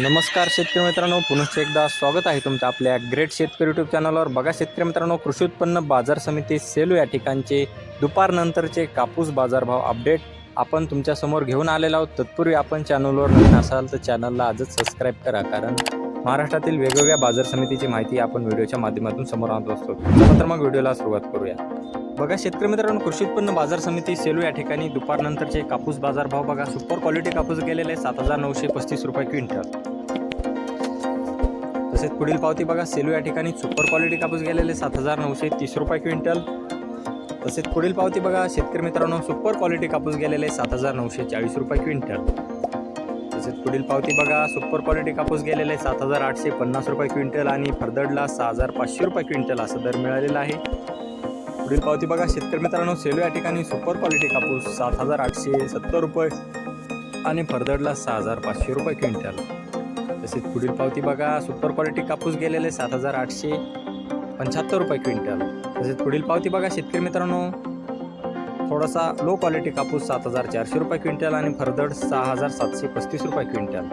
नमस्कार शेतकरी मित्रांनो पुनश्च एकदा स्वागत आहे तुमचं आपल्या ग्रेट शेतकरी यूट्यूब चॅनलवर बघा शेतकरी मित्रांनो कृषी उत्पन्न बाजार समिती सेलू या ठिकाणचे दुपारनंतरचे कापूस बाजारभाव अपडेट आपण तुमच्यासमोर घेऊन आलेलो आहोत. तत्पूर्वी आपण चॅनलवर नवीन असाल तर चॅनलला आजच सबस्क्राईब करा कारण महाराष्ट्रातील वेगवेगळ्या बाजार समितीची माहिती आपण व्हिडिओच्या माध्यमातून समोर आणत असतो. तर मग व्हिडिओला सुरुवात करूया. बघा शेतकरी मित्रांनो कृषी उत्पन्न बाजार समिती सेलू या ठिकाणी दुपारनंतरचे कापूस बाजारभाव बघा. सुपर क्वालिटी कापूस गेलेले सात हजार नऊशे पस्तीस रुपये क्विंटल. तसेच पुढील पावती बघा. सेलू या ठिकाणी सुपर क्वालिटी कापूस गेलेले सात हजार नऊशे तीस रुपये क्विंटल. तसेच पुढील पावती बघा. शेतकरी मित्रांनो सुपर क्वालिटी कापूस गेलेले सात हजार नऊशे चाळीस रुपये क्विंटल. तसेच पुढील पावती बघा. सुपर क्वालिटी कापूस गेलेले सात हजार आठशे पन्नास रुपये क्विंटल आणि फरदडला सहा हजार पाचशे रुपये क्विंटल असा दर मिळालेला आहे. पुढील पावती बघा. शेतकरी मित्रांनो सेलू या ठिकाणी सुपर क्वालिटी कापूस सात हजार आठशे सत्तर रुपये आणि फरदडला सहा हजार पाचशे रुपये क्विंटल. तसेच पुढील पावती बघा. सुपर क्वालिटी कापूस गेलेले सात हजार आठशे पंच्याहत्तर रुपये क्विंटल. तसेच पुढील पावती बघा शेतकरी मित्रांनो. थोडासा लो क्वालिटी कापूस सात हजार चारशे रुपये क्विंटल आणि फरदड सहा हजार सातशे पस्तीस रुपये क्विंटल.